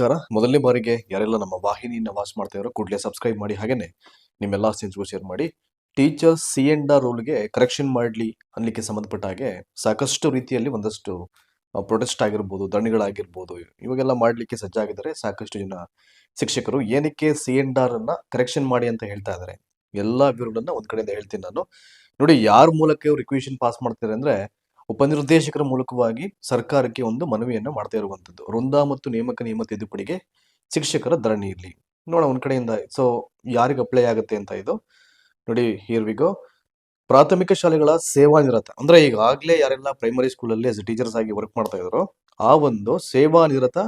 ನಮಸ್ಕಾರ. ಮೊದಲನೇ ಬಾರಿಗೆ ಯಾರೆಲ್ಲ ನಮ್ಮ ವಾಹಿನಿಯನ್ನ ವಾಚ್ ಮಾಡ್ತಾ ಇರೋ ಕೂಡಲೇ ಸಬ್ಸ್ಕ್ರೈಬ್ ಮಾಡಿ ಹಾಗೇನೆ ನಿಮ್ಮೆಲ್ಲ ಸ್ನೇಹಿತರಿಗೂ ಶೇರ್ ಮಾಡಿ. ಟೀಚರ್ ಸಿ ಎಂಡ್ ಆರ್ ರೂಲ್ಗೆ ಕರೆಕ್ಷನ್ ಮಾಡಲಿ ಅನ್ಲಿಕ್ಕೆ ಸಂಬಂಧಪಟ್ಟ ಹಾಗೆ ಸಾಕಷ್ಟು ರೀತಿಯಲ್ಲಿ ಒಂದಷ್ಟು ಪ್ರೊಟೆಸ್ಟ್ ಆಗಿರ್ಬೋದು, ದಣಿಗಳಾಗಿರ್ಬೋದು, ಇವಾಗೆಲ್ಲ ಮಾಡಲಿಕ್ಕೆ ಸಜ್ಜಾಗಿದ್ದಾರೆ ಸಾಕಷ್ಟು ಜನ ಶಿಕ್ಷಕರು ಏನಕ್ಕೆ ಸಿ ಎಂಡ್ ಆರ್ ಅನ್ನ ಕರೆಕ್ಷನ್ ಮಾಡಿ ಅಂತ ಹೇಳ್ತಾ ಇದ್ದಾರೆ. ಎಲ್ಲ ವಿವರಗಳನ್ನ ಒಂದ್ ಕಡೆಯಿಂದ ಹೇಳ್ತೀನಿ ನಾನು. ನೋಡಿ, ಯಾರ ಮೂಲಕ ರಿಕ್ವೇಷನ್ ಪಾಸ್ ಮಾಡ್ತಾರೆ ಅಂದ್ರೆ ಉಪನಿರ್ದೇಶಕರ ಮೂಲಕವಾಗಿ ಸರ್ಕಾರಕ್ಕೆ ಒಂದು ಮನವಿಯನ್ನು ಮಾಡ್ತಾ ಇರುವಂತದ್ದು ವೃಂದ ಮತ್ತು ನೇಮಕ ನಿಯಮ ತಿದ್ದುಪಡಿಗೆ ಶಿಕ್ಷಕರ ಧರಣಿ ಇರಲಿ. ನೋಡ ಒಂದ್ ಕಡೆಯಿಂದ. ಸೊ ಯಾರಿಗೆ ಅಪ್ಲೈ ಆಗುತ್ತೆ ಅಂತ ಇದು? ನೋಡಿ ಹಿಯರ್ ವಿಗೋ ಪ್ರಾಥಮಿಕ ಶಾಲೆಗಳ ಸೇವಾ ನಿರತ. ಅಂದ್ರೆ ಈಗಾಗಲೇ ಯಾರೆಲ್ಲ ಪ್ರೈಮರಿ ಸ್ಕೂಲಲ್ಲಿ ಆಸ್ ಟೀಚರ್ಸ್ ಆಗಿ ವರ್ಕ್ ಮಾಡ್ತಾ ಇದ್ರು ಆ ಒಂದು ಸೇವಾ ನಿರತ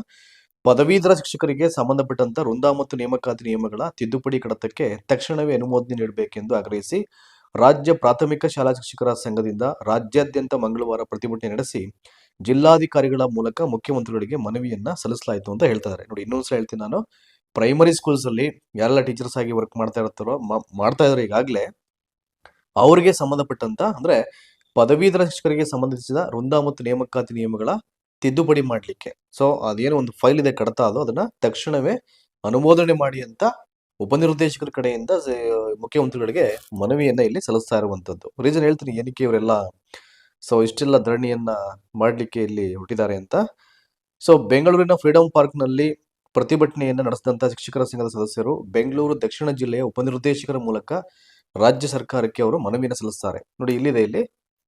ಪದವೀಧರ ಶಿಕ್ಷಕರಿಗೆ ಸಂಬಂಧಪಟ್ಟಂತ ವೃಂದ ಮತ್ತು ನೇಮಕಾತಿ ನಿಯಮಗಳ ತಿದ್ದುಪಡಿ ಕಡತಕ್ಕೆ ತಕ್ಷಣವೇ ಅನುಮೋದನೆ ನೀಡಬೇಕೆಂದು ಆಗ್ರಹಿಸಿ ರಾಜ್ಯ ಪ್ರಾಥಮಿಕ ಶಾಲಾ ಶಿಕ್ಷಕರ ಸಂಘದಿಂದ ರಾಜ್ಯಾದ್ಯಂತ ಮಂಗಳವಾರ ಪ್ರತಿಭಟನೆ ನಡೆಸಿ ಜಿಲ್ಲಾಧಿಕಾರಿಗಳ ಮೂಲಕ ಮುಖ್ಯಮಂತ್ರಿಗಳಿಗೆ ಮನವಿಯನ್ನ ಸಲ್ಲಿಸಲಾಯಿತು ಅಂತ ಹೇಳ್ತಾ ಇದ್ದಾರೆ ನೋಡಿ ಇನ್ನೊಂದ್ಸಲ ಹೇಳ್ತೀನಿ ನಾನು. ಪ್ರೈಮರಿ ಸ್ಕೂಲ್ಸ್ ಅಲ್ಲಿ ಯಾರೆಲ್ಲ ಟೀಚರ್ಸ್ ಆಗಿ ವರ್ಕ್ ಮಾಡ್ತಾ ಇರ್ತಾರೋ ಮಾಡ್ತಾ ಇದಾರೆ ಈಗಾಗಲೇ. ಅವರಿಗೆ ಸಂಬಂಧಪಟ್ಟಂತ ಅಂದ್ರೆ ಪದವೀಧರ ಶಿಕ್ಷಕರಿಗೆ ಸಂಬಂಧಿಸಿದ ವೃಂದ ಮತ್ತು ನೇಮಕಾತಿ ನಿಯಮಗಳ ತಿದ್ದುಪಡಿ ಮಾಡಲಿಕ್ಕೆ. ಸೊ ಅದೇನೋ ಒಂದು ಫೈಲ್ ಇದೆ ಕಡತ ಅದು. ಅದನ್ನ ತಕ್ಷಣವೇ ಅನುಮೋದನೆ ಮಾಡಿ ಅಂತ ಉಪನಿರ್ದೇಶಕರ ಕಡೆಯಿಂದ ಮುಖ್ಯಮಂತ್ರಿಗಳಿಗೆ ಮನವಿಯನ್ನ ಇಲ್ಲಿ ಸಲ್ಲಿಸ್ತಾ ಇರುವಂತದ್ದು. ರೀಸನ್ ಹೇಳ್ತೀನಿ, ಏನಕ್ಕೆ ಇವರೆಲ್ಲ ಸೊ ಇಷ್ಟೆಲ್ಲ ಧರಣಿಯನ್ನ ಮಾಡ್ಲಿಕ್ಕೆ ಇಲ್ಲಿ ಹುಟ್ಟಿದ್ದಾರೆ ಅಂತ. ಸೊ ಬೆಂಗಳೂರಿನ ಫ್ರೀಡಂ ಪಾರ್ಕ್ನಲ್ಲಿ ಪ್ರತಿಭಟನೆಯನ್ನ ನಡೆಸಿದಂತ ಶಿಕ್ಷಕರ ಸಂಘದ ಸದಸ್ಯರು ಬೆಂಗಳೂರು ದಕ್ಷಿಣ ಜಿಲ್ಲೆಯ ಉಪನಿರ್ದೇಶಕರ ಮೂಲಕ ರಾಜ್ಯ ಸರ್ಕಾರಕ್ಕೆ ಅವರು ಮನವಿಯನ್ನು ಸಲ್ಲಿಸ್ತಾರೆ. ನೋಡಿ, ಇಲ್ಲಿದೆ ಇಲ್ಲಿ.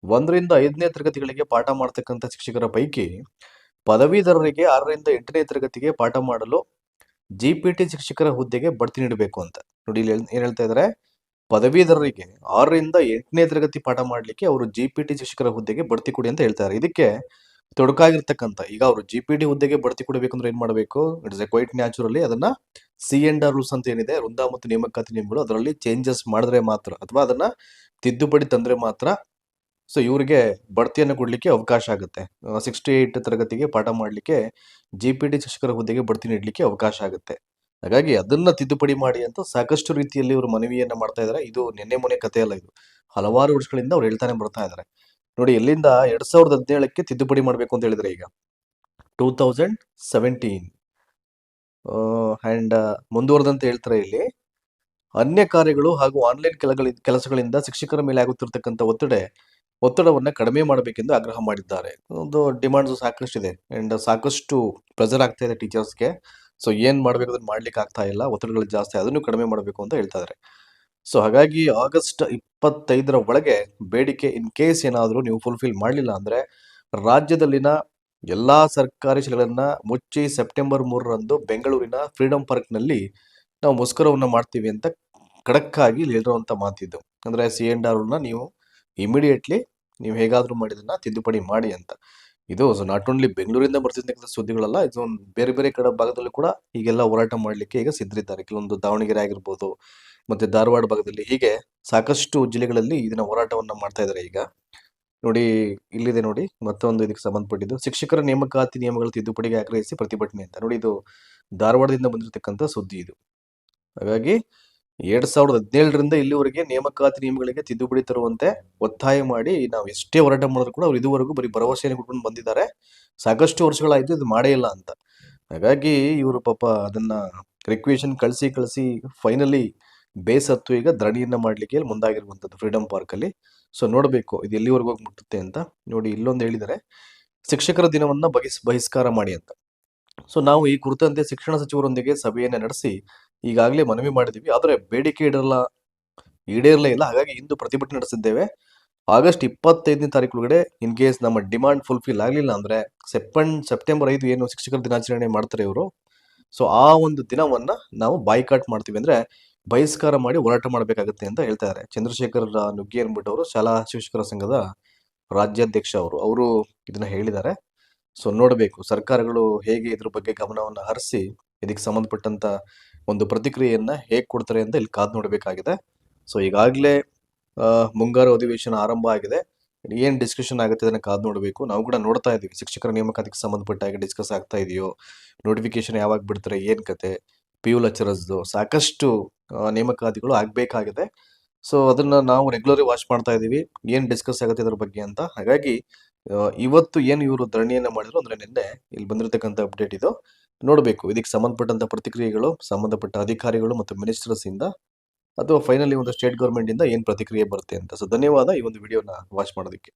ಒಂದರಿಂದ ಐದನೇ ತರಗತಿಗಳಿಗೆ ಪಾಠ ಮಾಡ್ತಕ್ಕಂಥ ಶಿಕ್ಷಕರ ಪೈಕಿ ಪದವೀಧರರಿಗೆ ಆರರಿಂದ ಎಂಟನೇ ತರಗತಿಗೆ ಪಾಠ ಮಾಡಲು ಜಿಪಿಟಿ ಶಿಕ್ಷಕರ ಹುದ್ದೆಗೆ ಬಡ್ತಿ ನೀಡಬೇಕು ಅಂತ. ನೋಡಿ ಇಲ್ಲಿ ಏನ್ ಹೇಳ್ತಾ ಇದಾರೆ? ಪದವೀಧರರಿಗೆ ಆರರಿಂದ ಎಂಟನೇ ತರಗತಿ ಪಾಠ ಮಾಡ್ಲಿಕ್ಕೆ ಅವರು ಜಿಪಿಟಿ ಶಿಕ್ಷಕರ ಹುದ್ದೆಗೆ ಬಡ್ತಿ ಕೊಡಿ ಅಂತ ಹೇಳ್ತಾರೆ ಇದಕ್ಕೆ ತೊಡಕಾಗಿರ್ತಕ್ಕಂಥ, ಈಗ ಅವರು ಜಿಪಿಟಿ ಹುದ್ದೆಗೆ ಬಡ್ತಿ ಕೊಡಬೇಕಂದ್ರೆ ಏನ್ ಮಾಡಬೇಕು? ಇಟ್ಸ್ ಎ ಕ್ವೈಟ್ ನ್ಯಾಚುರಲಿ ಅದನ್ನ ಸಿ ಅಂಡ್ ಆರ್ ರೂಲ್ಸ್ ಅಂತ ಏನಿದೆ ವೃಂದಾ ಮತ್ತು ನೇಮಕಾತಿ ನಿಯಮಗಳು ಅದರಲ್ಲಿ ಚೇಂಜಸ್ ಮಾಡಿದ್ರೆ ಮಾತ್ರ, ಅಥವಾ ಅದನ್ನ ತಿದ್ದುಪಡಿ ತಂದ್ರೆ ಮಾತ್ರ ಸೊ ಇವರಿಗೆ ಬಡ್ತಿಯನ್ನು ಕೊಡಲಿಕ್ಕೆ ಅವಕಾಶ ಆಗುತ್ತೆ. ಸಿಕ್ಸ್ಟಿ ಏಯ್ಟ್ ತರಗತಿಗೆ ಪಾಠ ಮಾಡಲಿಕ್ಕೆ ಜಿ ಪಿ ಟಿ ಶಿಕ್ಷಕರ ಹುದ್ದೆಗೆ ಬಡ್ತಿ ನೀಡಲಿಕ್ಕೆ ಅವಕಾಶ ಆಗುತ್ತೆ. ಹಾಗಾಗಿ ಅದನ್ನು ತಿದ್ದುಪಡಿ ಮಾಡಿ ಅಂತ ಸಾಕಷ್ಟು ರೀತಿಯಲ್ಲಿ ಇವರು ಮನವಿಯನ್ನು ಮಾಡ್ತಾ ಇದ್ದಾರೆ ಇದು ನಿನ್ನೆ ಮೊನ್ನೆ ಕಥೆ ಅಲ್ಲ ಇದು. ಹಲವಾರು ವರ್ಷಗಳಿಂದ ಅವ್ರು ಹೇಳ್ತಾನೆ ಬರ್ತಾ ಇದ್ದಾರೆ ನೋಡಿ, ಎಲ್ಲಿಂದ ಎರಡ್ ಸಾವಿರದ ಹದಿನೇಳಕ್ಕೆ ತಿದ್ದುಪಡಿ ಮಾಡಬೇಕು ಅಂತ ಹೇಳಿದ್ರೆ ಈಗ ಟೂ ತೌಸಂಡ್ ಸೆವೆಂಟೀನ್. ಆ್ಯಂಡ್ ಮುಂದುವರೆದಂತೆ ಹೇಳ್ತಾರೆ ಇಲ್ಲಿ, ಅನ್ಯ ಕಾರ್ಯಗಳು ಹಾಗೂ ಆನ್ಲೈನ್ ಕೆಲಸಗಳಿಂದ ಶಿಕ್ಷಕರ ಮೇಲೆ ಆಗುತ್ತಿರತಕ್ಕಂಥ ಒತ್ತಡ ಒತ್ತಡವನ್ನ ಕಡಿಮೆ ಮಾಡಬೇಕೆಂದು ಆಗ್ರಹ ಮಾಡಿದ್ದಾರೆ. ಒಂದು ಡಿಮಾಂಡ್ಸ್ ಸಾಕಷ್ಟಿದೆ. ಅಂಡ್ ಸಾಕಷ್ಟು ಪ್ರೆಸರ್ ಆಗ್ತಾ ಇದೆ ಟೀಚರ್ಸ್ಗೆ ಸೊ ಏನ್ ಮಾಡ್ಬೇಕು ಅದನ್ನ ಮಾಡ್ಲಿಕ್ಕೆ ಆಗ್ತಾ ಇಲ್ಲ. ಒತ್ತಡಗಳು ಜಾಸ್ತಿ ಅದನ್ನು ಕಡಿಮೆ ಮಾಡಬೇಕು ಅಂತ ಹೇಳ್ತಾ ಇದ್ದಾರೆ ಸೊ ಹಾಗಾಗಿ ಆಗಸ್ಟ್ ಇಪ್ಪತ್ತೈದರ ಒಳಗೆ ಬೇಡಿಕೆ ಇನ್ ಕೇಸ್ ಏನಾದರೂ ನೀವು ಫುಲ್ಫಿಲ್ ಮಾಡಲಿಲ್ಲ ಅಂದ್ರೆ ರಾಜ್ಯದಲ್ಲಿನ ಎಲ್ಲಾ ಸರ್ಕಾರಿ ಶಾಲೆಗಳನ್ನ ಮುಚ್ಚಿ ಸೆಪ್ಟೆಂಬರ್ ಮೂರರಂದು ಬೆಂಗಳೂರಿನ ಫ್ರೀಡಂ ಪಾರ್ಕ್ನಲ್ಲಿ ನಾವು ಮುಸ್ಕರವನ್ನು ಮಾಡ್ತೀವಿ ಅಂತ ಖಡಕ್ಕಾಗಿ ಆಗಿ ಹೇಳಿರುವಂತ ಮಾತಿದ್ದು ಅಂದ್ರೆ ಸಿ ಎಂಡ್ ಆರ್ನ ನೀವು ಇಮಿಡಿಯೇಟ್ಲಿ ನೀವು ಹೇಗಾದ್ರೂ ಮಾಡಿದನ್ನ ತಿದ್ದುಪಡಿ ಮಾಡಿ ಅಂತ. ಇದು ನಾಟ್ ಓನ್ಲಿ ಬೆಂಗಳೂರಿಂದ ಬರ್ತಿರ್ತಕ್ಕಂಥ ಸುದ್ದಿಗಳಲ್ಲ, ಇದು ಬೇರೆ ಬೇರೆ ಕಡೆ ಭಾಗದಲ್ಲೂ ಕೂಡ ಈಗೆಲ್ಲ ಹೋರಾಟ ಮಾಡಲಿಕ್ಕೆ ಈಗ ಸಿದ್ಧರಿದ್ದಾರೆ. ಕೆಲವೊಂದು ದಾವಣಗೆರೆ ಆಗಿರ್ಬೋದು, ಮತ್ತೆ ಧಾರವಾಡ ಭಾಗದಲ್ಲಿ ಹೀಗೆ ಸಾಕಷ್ಟು ಜಿಲ್ಲೆಗಳಲ್ಲಿ ಇದನ್ನ ಹೋರಾಟವನ್ನ ಮಾಡ್ತಾ ಇದ್ದಾರೆ ಈಗ. ನೋಡಿ, ಇಲ್ಲಿದೆ ನೋಡಿ, ಮತ್ತೊಂದು ಇದಕ್ಕೆ ಸಂಬಂಧಪಟ್ಟಿದ್ದು, ಶಿಕ್ಷಕರ ನೇಮಕಾತಿ ನಿಯಮಗಳ ತಿದ್ದುಪಡಿಗೆ ಆಗ್ರಹಿಸಿ ಪ್ರತಿಭಟನೆ ಅಂತ. ನೋಡಿ, ಇದು ಧಾರವಾಡದಿಂದ ಬಂದಿರತಕ್ಕಂಥ ಸುದ್ದಿ ಇದು. ಹಾಗಾಗಿ ಎರಡ್ ಸಾವಿರದ ಹದಿನೇಳರಿಂದ ಇಲ್ಲಿವರೆಗೆ ನೇಮಕಾತಿ ನಿಯಮಗಳಿಗೆ ತಿದ್ದುಪಡಿ ತರುವಂತೆ ಒತ್ತಾಯ ಮಾಡಿ ನಾವು ಎಷ್ಟೇ ಹೋರಾಟ ಮಾಡಿದ್ರು ಕೂಡ ಅವ್ರು ಇದುವರೆಗೂ ಬರೀ ಭರವಸೆಯನ್ನು ಕೊಟ್ಕೊಂಡು ಬಂದಿದ್ದಾರೆ. ಸಾಕಷ್ಟು ವರ್ಷಗಳಾಯ್ತು, ಇದು ಮಾಡೇ ಇಲ್ಲ ಅಂತ. ಹಾಗಾಗಿ ಇವರು ಪಾಪ ಅದನ್ನ ರಿಕ್ವೇಷನ್ ಕಳಿಸಿ ಕಳಿಸಿ ಫೈನಲಿ ಬೇಸತ್ತು ಈಗ ಧರಣಿಯನ್ನ ಮಾಡ್ಲಿಕ್ಕೆ ಮುಂದಾಗಿರುವಂಥದ್ದು ಮುಂದಾಗಿರುವಂತದ್ದು ಫ್ರೀಡಂ ಪಾರ್ಕ್ ಅಲ್ಲಿ. ಸೊ ನೋಡಬೇಕು, ಇದು ಎಲ್ಲಿವರೆಗೂ ಹೋಗಿ ಮುಟ್ಟುತ್ತೆ ಅಂತ. ನೋಡಿ, ಇಲ್ಲೊಂದು ಹೇಳಿದರೆ, ಶಿಕ್ಷಕರ ದಿನವನ್ನ ಬಹಿಸ್ ಬಹಿಷ್ಕಾರ ಮಾಡಿ ಅಂತ. ಸೊ ನಾವು ಈ ಕುರಿತಂತೆ ಶಿಕ್ಷಣ ಸಚಿವರೊಂದಿಗೆ ಸಭೆಯನ್ನ ನಡೆಸಿ ಈಗಾಗಲೇ ಮನವಿ ಮಾಡಿದೀವಿ, ಆದರೆ ಬೇಡಿಕೆ ಇಡಲ್ಲ, ಈಡೇರಲೇ ಇಲ್ಲ. ಹಾಗಾಗಿ ಇಂದು ಪ್ರತಿಭಟನೆ ನಡೆಸಿದ್ದೇವೆ. ಆಗಸ್ಟ್ ಇಪ್ಪತ್ತೈದನೇ ತಾರೀಕು ಒಳಗಡೆ ಇನ್ ಕೇಸ್ ನಮ್ಮ ಡಿಮಾಂಡ್ ಫುಲ್ಫಿಲ್ ಆಗಲಿಲ್ಲ ಅಂದರೆ ಸೆಪ್ಟೆಂಬ್ ಸೆಪ್ಟೆಂಬರ್ ಐದು ಏನು ಶಿಕ್ಷಕರ ದಿನಾಚರಣೆ ಮಾಡ್ತಾರೆ ಇವರು. ಸೊ ಆ ಒಂದು ದಿನವನ್ನು ನಾವು ಬಾಯ್ಕಾಟ್ ಮಾಡ್ತೀವಿ ಅಂದರೆ ಬಹಿಷ್ಕಾರ ಮಾಡಿ ಹೋರಾಟ ಮಾಡಬೇಕಾಗುತ್ತೆ ಅಂತ ಹೇಳ್ತಾ ಇದ್ದಾರೆ ಚಂದ್ರಶೇಖರ್ ನುಗ್ಗಿ ಅನ್ಬಿಟ್ಟು ಅವರು ಶಾಲಾ ಶಿಕ್ಷಕರ ಸಂಘದ ರಾಜ್ಯಾಧ್ಯಕ್ಷ ಅವರು. ಅವರು ಇದನ್ನ ಹೇಳಿದ್ದಾರೆ. ಸೊ ನೋಡಬೇಕು. ಸರ್ಕಾರಗಳು ಹೇಗೆ ಇದ್ರ ಬಗ್ಗೆ ಗಮನವನ್ನು ಹರಿಸಿ ಇದಕ್ಕೆ ಸಂಬಂಧಪಟ್ಟಂತ ಒಂದು ಪ್ರತಿಕ್ರಿಯೆಯನ್ನ ಹೇಗೆ ಕೊಡ್ತಾರೆ ಅಂತ ಇಲ್ಲಿ ಕಾದು ನೋಡಬೇಕಾಗಿದೆ. ಸೊ ಈಗಾಗಲೇ ಮುಂಗಾರು ಅಧಿವೇಶನ ಆರಂಭ ಆಗಿದೆ. ಏನ್ ಡಿಸ್ಕಷನ್ ಆಗುತ್ತೆ ಅದನ್ನ ಕಾದು ನೋಡಬೇಕು. ನಾವು ಕೂಡ ನೋಡ್ತಾ ಇದ್ದೀವಿ. ಶಿಕ್ಷಕರ ನೇಮಕಾತಿಗೆ ಸಂಬಂಧಪಟ್ಟ ಹಾಗೆ ಡಿಸ್ಕಸ್ ಆಗ್ತಾ ಇದೆಯೋ ನೋಟಿಫಿಕೇಶನ್ ಯಾವಾಗ ಬಿಡ್ತಾರೆ, ಏನ್ ಕತೆ ಪಿ ಯು ಲೆಕ್ಚರರ್ಸ್ದು ಸಾಕಷ್ಟು ನೇಮಕಾತಿಗಳು ಆಗ್ಬೇಕಾಗಿದೆ. ಸೊ ಅದನ್ನ ನಾವು ರೆಗ್ಯುಲರಿ ವಾಚ್ ಮಾಡ್ತಾ ಇದ್ದೀವಿ. ಏನ್ ಡಿಸ್ಕಸ್ ಆಗುತ್ತೆ ಅದ್ರ ಬಗ್ಗೆ ಅಂತ. ಹಾಗಾಗಿ ಇವತ್ತು ಏನು ಇವರು ಧರಣಿಯನ್ನ ಮಾಡಿದ್ರು ಅಂದ್ರೆ ನಿನ್ನೆ ಇಲ್ಲಿ ಬಂದಿರತಕ್ಕಂಥ ಅಪ್ಡೇಟ್ ಇದು. ನೋಡಬೇಕು. ಇದಕ್ಕೆ ಸಂಬಂಧಪಟ್ಟಂಥ ಪ್ರತಿಕ್ರಿಯೆಗಳು, ಸಂಬಂಧಪಟ್ಟ ಅಧಿಕಾರಿಗಳು ಮತ್ತು ಮಿನಿಸ್ಟರ್ಸ್ ಇಂದ ಅಥವಾ ಫೈನಲಿ ಒಂದು ಸ್ಟೇಟ್ ಗೌರ್ಮೆಂಟಿಂದ ಏನ್ ಪ್ರತಿಕ್ರಿಯೆ ಬರುತ್ತೆ ಅಂತ. ಸೊ ಧನ್ಯವಾದ ಈ ಒಂದು ವಿಡಿಯೋನ ವಾಚ್ ಮಾಡೋದಕ್ಕೆ.